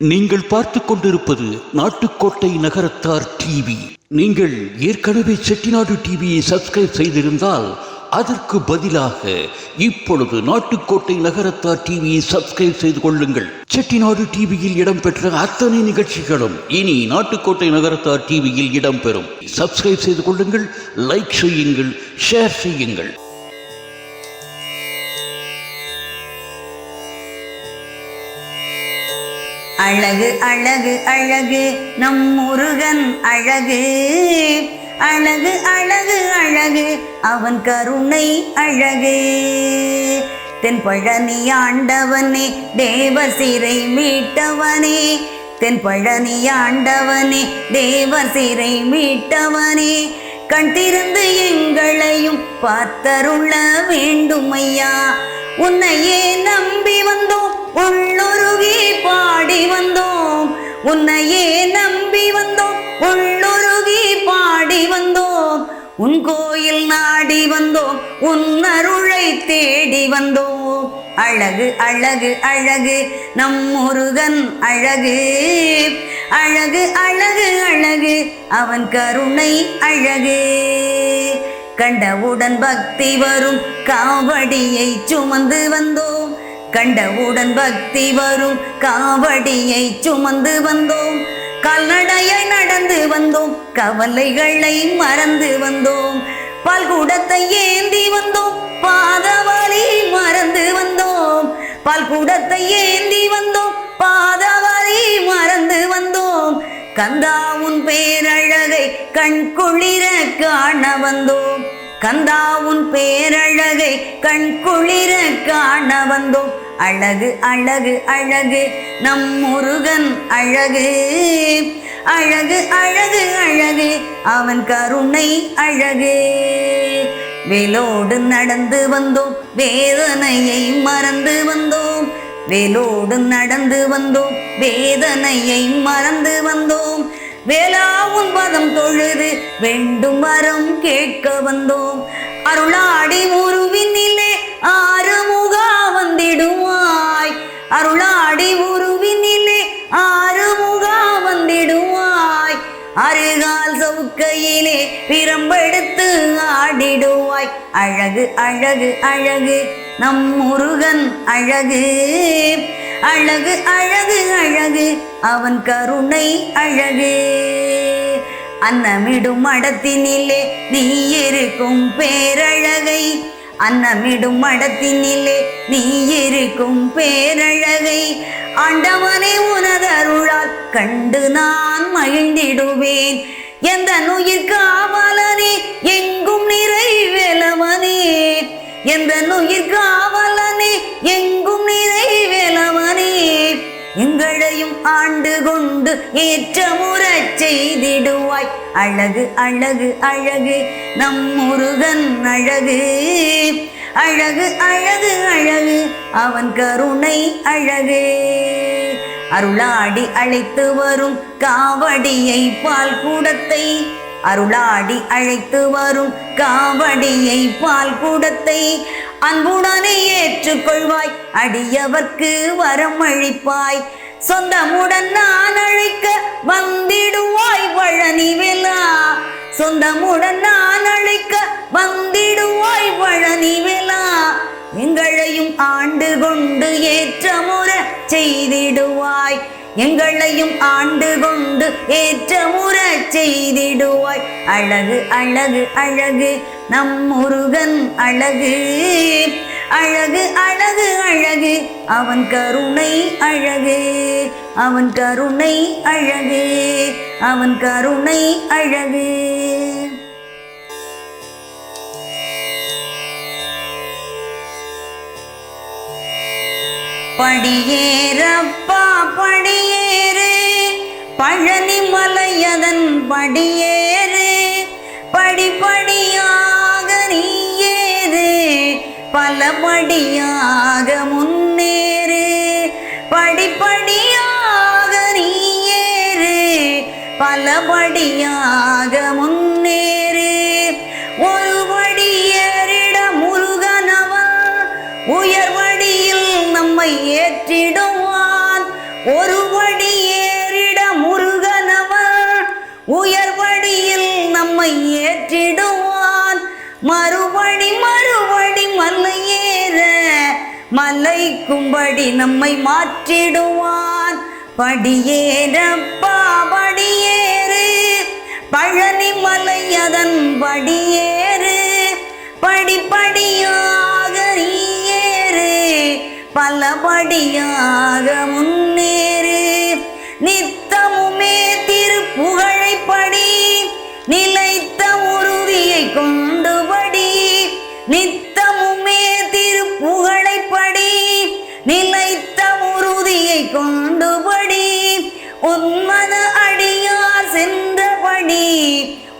நீங்கள் பார்த்து கொண்டிருப்பது நாட்டுக்கோட்டை நகரத்தார் டிவி. நீங்கள் ஏற்கனவே செட்டிநாடு டிவியை சப்ஸ்கிரைப் செய்திருந்தால் அதற்கு பதிலாக இப்பொழுது நாட்டுக்கோட்டை நகரத்தார் டிவியை சப்ஸ்கிரைப் செய்து கொள்ளுங்கள். செட்டிநாடு டிவியில் இடம்பெற்ற அத்தனை நிகழ்ச்சிகளும் இனி நாட்டுக்கோட்டை நகரத்தார் டிவியில் இடம்பெறும். சப்ஸ்கிரைப் செய்து கொள்ளுங்கள் லைக் செய்யுங்கள் ஷேர் செய்யுங்கள். அழகு அழகு அழகு நம் முருகன் அழகு. அழகு அழகு அழகு அவன் கருணை அழகு. தென் பழனி ஆண்டவனே தேவ சிறை மீட்டவனே. தென் பழனி ஆண்டவனே தேவ சிறை மீட்டவனே. கண் திறந்து எங்களையும் பார்த்தருள வேண்டும் ஐயா உன்னையே நம்பி வந்தோம் உள்ளுருகி பாடி வந்தோம். உன்னையே நம்பி வந்தோம். உள்ளுருகி பாடி வந்தோம். உன் கோயில் நாடி வந்தோம். உன் அருளை தேடி வந்தோம். அழகு அழகு அழகு நம் முருகன் அழகு. அழகு அழகு அழகு அவன் கருணை அழகு. கண்டவுடன் பக்தி வரும். காவடியை சுமந்து வந்தோம். கண்டவுடன் பக்தி வரும். காவடியை சுமந்து வந்தோம். கால்நடையை நடந்து வந்தோம். கவலைகளை மறந்து வந்தோம். பால்குடத்தை ஏந்தி வந்தோம். பாதவழி மறந்து வந்தோம். பால்குடத்தை ஏந்தி வந்தோம். பாதவழி மறந்து வந்தோம். கந்தா உன் பேரழகை கண் குளிர காண வந்தோம். கந்தா உன் பேரழகை கண் குளிர காண வந்தோம். அழகு அழகு அழகு நம் முருகன் அழகு. அழகு அழகு அழகு அவன் கருணை அழகு. வேலோடு நடந்து வந்தோம் வேதனையை மறந்து வந்தோம். வேலோடு நடந்து வந்தோம் வேதனையை மறந்து வந்தோம். வேளாவும் பதம் தொழுது வேண்டும் வரம் கேட்க வந்தோம். அருளாடி உருவினிலே ஆறுமுகா வந்திடுவாய். அருளாடி உருவினிலே ஆறுமுகா வந்திடுவாய். அருகால் சவுக்கையிலே பிரம்பெடுத்து ஆடிடுவாய். அழகு அழகு அழகு நம் முருகன் அழகு. அழகு அழகு அழகு அவன் கருணை அழகே. அன்னமிடும் மடத்தினிலே நீ இருக்கும் பேரழகை. அன்னமிடும் மடத்தினிலே நீ இருக்கும் பேரழகை. ஆண்டவனை உனதருளால் கண்டு நான் மகிழ்ந்திடுவேன். எந்த நுயிர் காவலனே எங்கும் நிறைவேலவனே எந்த நுயிர் காவலனே எங்கும் நிறைவேலவன் எங்களையும் ஆண்டு கொண்டு ஏற்றமுறச் செய்திடுவாய். அழகு அழகு அழகு நம் முருகன் அழகு. அழகு அழகு அழகு அவன் கருணை அழகு. அருளாடி அழைத்து வரும் காவடியை பால் கூடத்தை. அருளாடி அழைத்து வரும் காவடியை பால் கூடத்தை. அன்புடனே ஏற்றுக்கொள்வாய். அடியவர்க்கு வரம் அழிப்பாய் சொந்தமுடன் நான் அழைக்க வந்திடுவாய் பழனி விழா சொந்தமுடன் நான் அழைக்க வந்திடுவாய் பழனி விழா எங்களையும் ஆண்டு கொண்டு ஏற்ற முறை செய்திடுவாய். எங்களையும் ஆண்டு கொண்டு ஏற்ற முறை செய்திடுவாய். அழகு அழகு அழகு. நம் முருகன் அழகு. அழகு அழகு அழகு. அவன் கருணை அழகு. அவன் கருணை அழகு. அவன் கருணை அழகு. படியேறப்பா படியேறு. பழனி மலையதன் படியே பலபடியாக முன்னேறு. படிப்படியாக நீ ஏறு பலபடியாக முன்னேறு. ஒரு படி ஏறிட முருகனவன் உயர்வடியில் நம்மை ஏற்றிடுவான். ஒரு வடி ஏறிட முருகனவன் உயர்வடியில் நம்மை ஏற்றிடுவான். மறுபடி மறுபடி மலை ஏற மலைக்கும்படி நம்மை மாற்றிடுவான். படியேறப்பா படியேறு பழனி மலை அதன் படியேறு. படிப்படியாக நீ ஏறு. பலபடியாக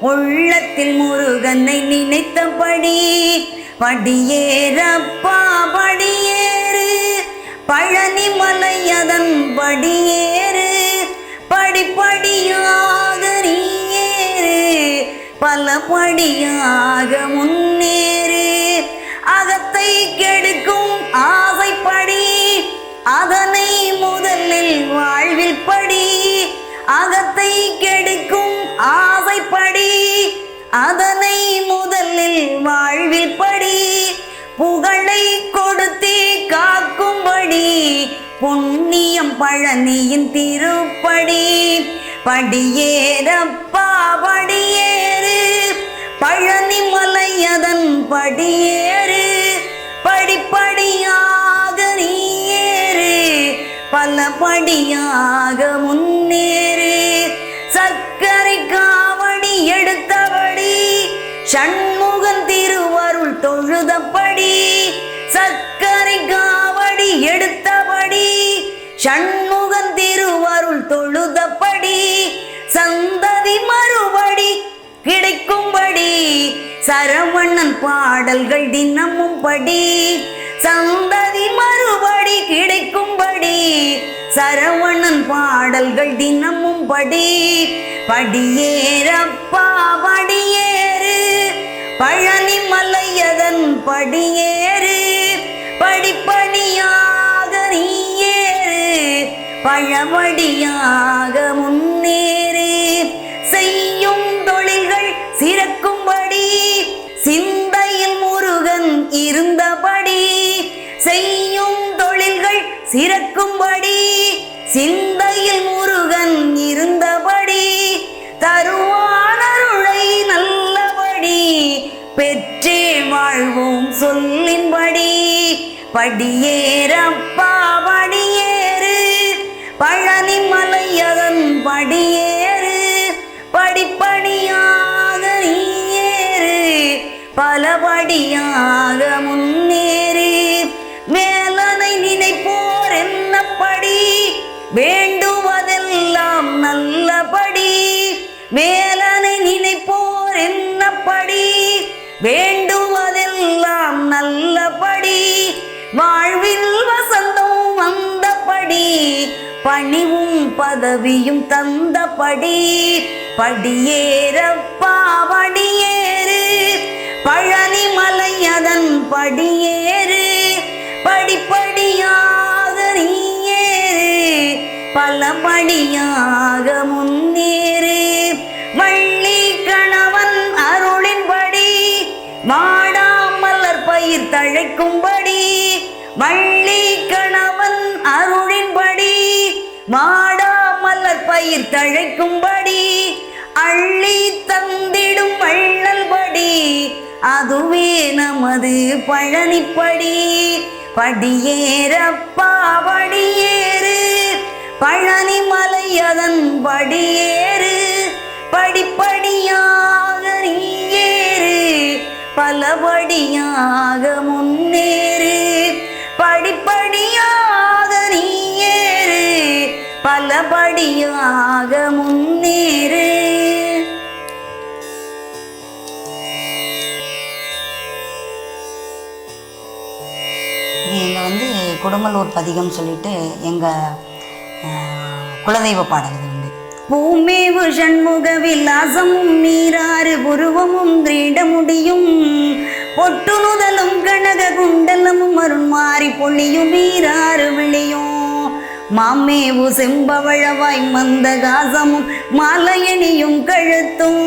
உள்ளத்தில் முருகனை நினைத்தபடி படியேறப்பா படியேறு. பழனி மலை அதன் படியேறு. படிப்படியாக நீயேறு. பல படியாக முன்னேறு. அகத்தை கெடுக்கும் ஆசைப்படி அதனை முதலில் வாழ்வில் படி அகத்தை கெடுக்கும் ஆசைப்படி அதனை முதலில் வாழ்வில் படி புகழை கொடுத்தே காக்கும்படி புண்ணியம் பழனியின் திருப்படி. படியேறப்பா படியேறு பழனி மலையதன் படியேறு. படிப்படியாக நீ ஏறு பல படியாக முன்னேறு. சண்முகன் திருவருள் தொழுதப்படி சந்ததி மறுபடி கிடைக்கும்படி சரவணன் பாடல்கள் தினமும் படி சந்ததி மறுபடி கிடைக்கும்படி சரவணன் பாடல்கள் தினமும் படி. படியேறப்பா படியேறு பழனி மலையதன் படியே பழவடியாக முன்னேறு செய்யும் தொழில்கள் சிறக்கும்படி சிந்தையில் முருகன் இருந்தபடி செய்யும் தொழில்கள் சிறக்கும்படி சிந்தையில் முருகன் இருந்தபடி தருவானருளை நல்லபடி பெற்றே வாழ்வோம் சொல்லின்படி படியேறப்பா படியாக முன்னேறி வேலனை நினைப்போர் என்னப்படி? வேண்டுவதெல்லாம் நல்லபடி வேலனை நினைப்போர் என்னப்படி? வேண்டுவதெல்லாம் நல்லபடி வாழ்வில் வசந்தம் வந்தபடி பணிவும் பதவியும் தந்தபடி படியேறப்பா படியே பழனி மலை அதன் படியேறு படிப்படியாக நீயேறு ஏறு பலபடியாக முன்னேறு. வள்ளி கணவன் அருளின்படி வாடாமலர் பயிர் தழைக்கும்படி வள்ளி கணவன் அருளின்படி வாடாமலர் பயிர் தழைக்கும்படி அள்ளி தந்திடும் வள்ளல்படி படி அதுவே நமது பழனிப்படி. படியேறப்பா படியேறு பழனி மலை அதன் படியேறு படிப்படியாக நீயேறு. பலபடியாக முன்னேறு. படிப்படியாக நீயேறு. பலபடியாக முன்னேறு. குடமலூர் பதிகம் சொல்லிட்டு எங்கள் குலதெய்வ பாடல் இது வந்து. பூமேவு ஷண்முக விலாசமும் நீராறு புருவமும் கிரீடமுடியும் பொட்டுணுதலும் கனக குண்டலமும் அருண்மாறி பொழியும் நீராறு விழியும். மாமேவு செம்பவழவாய் மந்தகாசமும் மாலையணியும் கழுத்தும்.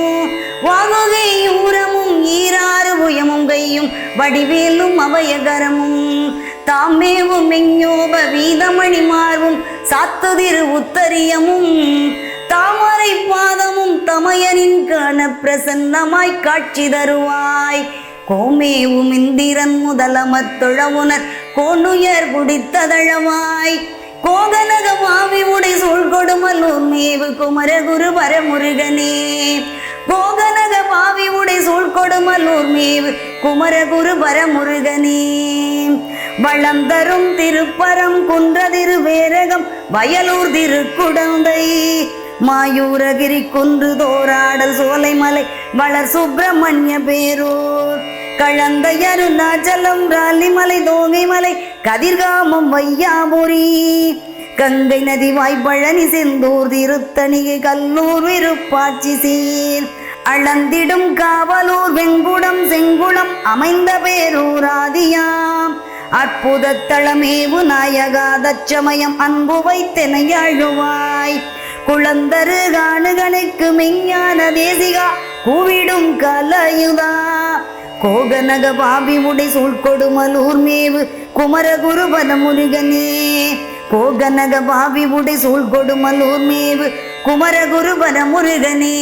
வாகுகையூரமும் ஈராறு உயமும் கையும் வடிவேலும் அபயகரமும். தாமேவும் மெஞ்ஞோப வீதமணி மார்பும் சாத்துதிரு உத்தரியமும். தாமரை பாதமும் தமையனின் காண பிரசன்னமாய் காட்சி தருவாய். கோமேவும் இந்திரன் முதலமத் தொழவுனர் கோணுயர் குடித்ததழவாய். கோகனக மாவி உடை சூழ் கொடுமலூர் மேவு குமர குரு வரமுருகனே கோகனக மாவி உடை சூழ் கொடுமலூர் மேவு குமர குரு வரமுருகனே வளந்தரும் திருப்பரம் குன்ற திருவேரகம் வயலூர் திருக்குடந்தை. மாயூரகிரி குன்று தோராடல் சோலைமலை வளர் சுப்பிரமணிய பேரூர். கழந்தை அருணாச்சலம் ராலிமலை தோகைமலை கதிர்காமம் வையாபுரி. கங்கை நதி வாய்ப்பழனி செந்தூர் திருத்தணிகை கல்லூர் விருப்பாட்சி சீர். அளந்திடும் காவலூர் வெங்குடம் செங்குளம் அமைந்த பேரூராதியாம் அற்புதத்தளமேவு நாயகா தச்சமயம் அன்பு வைத்தெனையாழுவாய் குளந்தரு காணுகனுக்கு மெஞ்ஞான தேசிகா கூவிடும் கலயுதா. கோகநக பாபி உடை சூழ்கொடுமலூர் மேவு குமரகுருபன முருகனே கோகநக பாபி உடை சூழ்கொடுமலூர் மேவு குமரகுருபன முருகனே